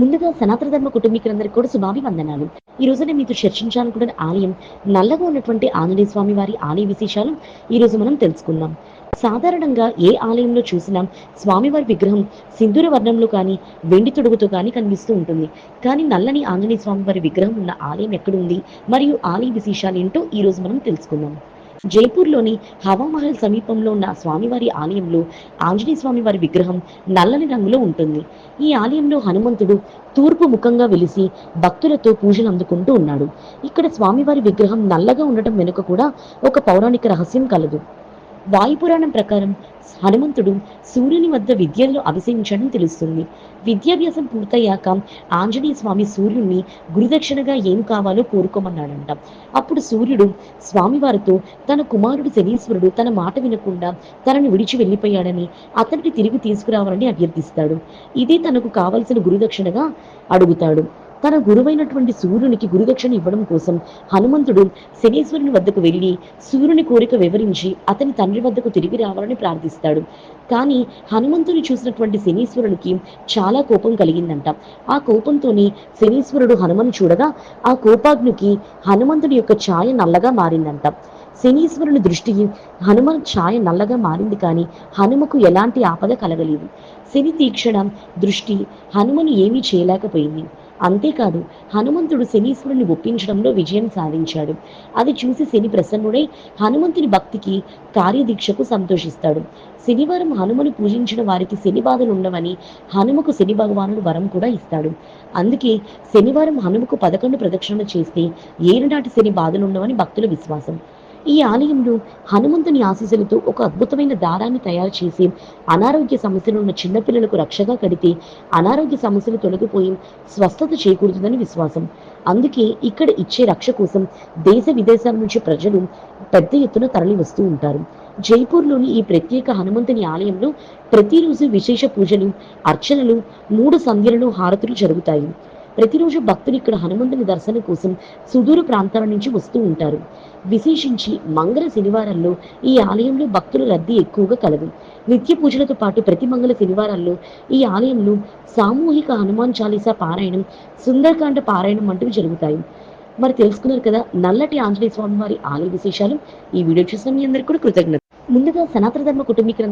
ముందుగా సనాతన ధర్మ కుటుంబీకులందరికీ కూడా శుభాభివందనాలు. ఈ రోజున మీతో చర్చించాలనుకున్న ఆలయం నల్లగా ఉన్నటువంటి ఆంజనేయ స్వామి వారి ఆలయ విశేషాలు ఈ రోజు మనం తెలుసుకుందాం. సాధారణంగా ఏ ఆలయంలో చూసినా స్వామివారి విగ్రహం సింధూర వర్ణంలో కానీ వెండి తొడుగుతో కానీ కనిపిస్తూ ఉంటుంది. కానీ నల్లని ఆంజనేయ స్వామి వారి విగ్రహం ఉన్న ఆలయం ఎక్కడుంది మరియు ఆలయ విశేషాలు ఏంటో ఈ రోజు మనం తెలుసుకుందాం. జైపూర్లోని హవామహల్ సమీపంలో ఉన్న స్వామివారి ఆలయంలో ఆంజనేయ స్వామి వారి విగ్రహం నల్లని రంగులో ఉంటుంది. ఈ ఆలయంలో హనుమంతుడు తూర్పు ముఖంగా వెలిసి భక్తులతో పూజలు అందుకుంటూ ఉన్నాడు. ఇక్కడ స్వామివారి విగ్రహం నల్లగా ఉండటం వెనుక కూడా ఒక పౌరాణిక రహస్యం కలదు. వాయుపురాణం ప్రకారం హనుమంతుడు సూర్యుని వద్ద విద్యలో అభిషేకించడం తెలుస్తుంది. విద్యాభ్యాసం పూర్తయ్యాక ఆంజనేయ స్వామి సూర్యుడిని గురుదక్షిణగా ఏం కావాలో కోరుకోమన్నాడంట. అప్పుడు సూర్యుడు స్వామివారితో తన కుమారుడు శనీశ్వరుడు తన మాట వినకుండా తనను విడిచి వెళ్ళిపోయాడని అతనికి తిరిగి తీసుకురావాలని అభ్యర్థిస్తాడు. ఇది తనకు కావలసిన గురుదక్షిణగా అడుగుతాడు. తన గురువైనటువంటి సూర్యునికి గురుదక్షిణ ఇవ్వడం కోసం హనుమంతుడు శనీశ్వరుని వద్దకు వెళ్ళి సూర్యుని కోరిక వివరించి అతని తండ్రి వద్దకు తిరిగి రావాలని ప్రార్థిస్తాడు. కానీ హనుమంతుని చూసినటువంటి శనీశ్వరునికి చాలా కోపం కలిగిందంట. ఆ కోపంతోనే శనీశ్వరుడు హనుమను చూడగా ఆ కోపాగ్నికి హనుమంతుడి యొక్క ఛాయ నల్లగా మారిందంట. శనీశ్వరుని దృష్టి హనుమన్ ఛాయ నల్లగా మారింది కానీ హనుమకు ఎలాంటి ఆపద కలగలేదు. శని తీక్షణ దృష్టి హనుమను ఏమీ చేయలేకపోయింది. అంతేకాదు హనుమంతుడు శనీశ్వరుని ఒప్పించడంలో విజయం సాధించాడు. అది చూసి శని ప్రసన్నుడై హనుమంతుని భక్తికి కార్యదీక్షకు సంతోషిస్తాడు. శనివారం హనుమను పూజించిన వారికి శని బాధలు ఉండవని హనుమకు శని భగవానుడు వరం కూడా ఇస్తాడు. అందుకే శనివారం హనుమకు పదకొండు ప్రదక్షిణలు చేస్తే ఏనాటి శని బాధలు ఉండవని భక్తుల విశ్వాసం. ఈ ఆలయంలో హనుమంతుని ఆశీస్సులతో ఒక అద్భుతమైన దారాన్ని తయారు చేసి అనారోగ్య సమస్యలు ఉన్న చిన్నపిల్లలకు రక్షగా కడితే అనారోగ్య సమస్యలు తొలగిపోయి స్వస్థత చేకూరుతుందని విశ్వాసం. అందుకే ఇక్కడ ఇచ్చే రక్ష కోసం దేశ విదేశాల నుంచి ప్రజలు పెద్ద ఎత్తున తరలి వస్తూ ఉంటారు. జైపూర్లోని ఈ ప్రత్యేక హనుమంతుని ఆలయంలో ప్రతిరోజు విశేష పూజలు అర్చనలు మూడు సంధ్యలలో హారతులు జరుగుతాయి. ప్రతిరోజు భక్తులు ఇక్కడ హనుమంతుని దర్శనం కోసం సుదూర ప్రాంతాల నుంచి వస్తూ ఉంటారు. విశేషించి మంగళ శనివారాల్లో ఈ ఆలయంలో భక్తుల రద్దీ ఎక్కువగా కలదు. నిత్య పూజలతో పాటు ప్రతి మంగళ శనివారాల్లో ఈ ఆలయంలో సామూహిక హనుమాన్ చాలీసా పారాయణం సుందరకాండ పారాయణం వంటివి జరుగుతాయి. మరి తెలుసుకున్నారు కదా నల్లటి ఆంజనేయ స్వామి వారి ఆలయ విశేషాలు. ఈ వీడియో చూసిన మీ అందరికీ కూడా కృతజ్ఞత ముందుగా సనాతన ధర్మ కుటుంబీకులందరూ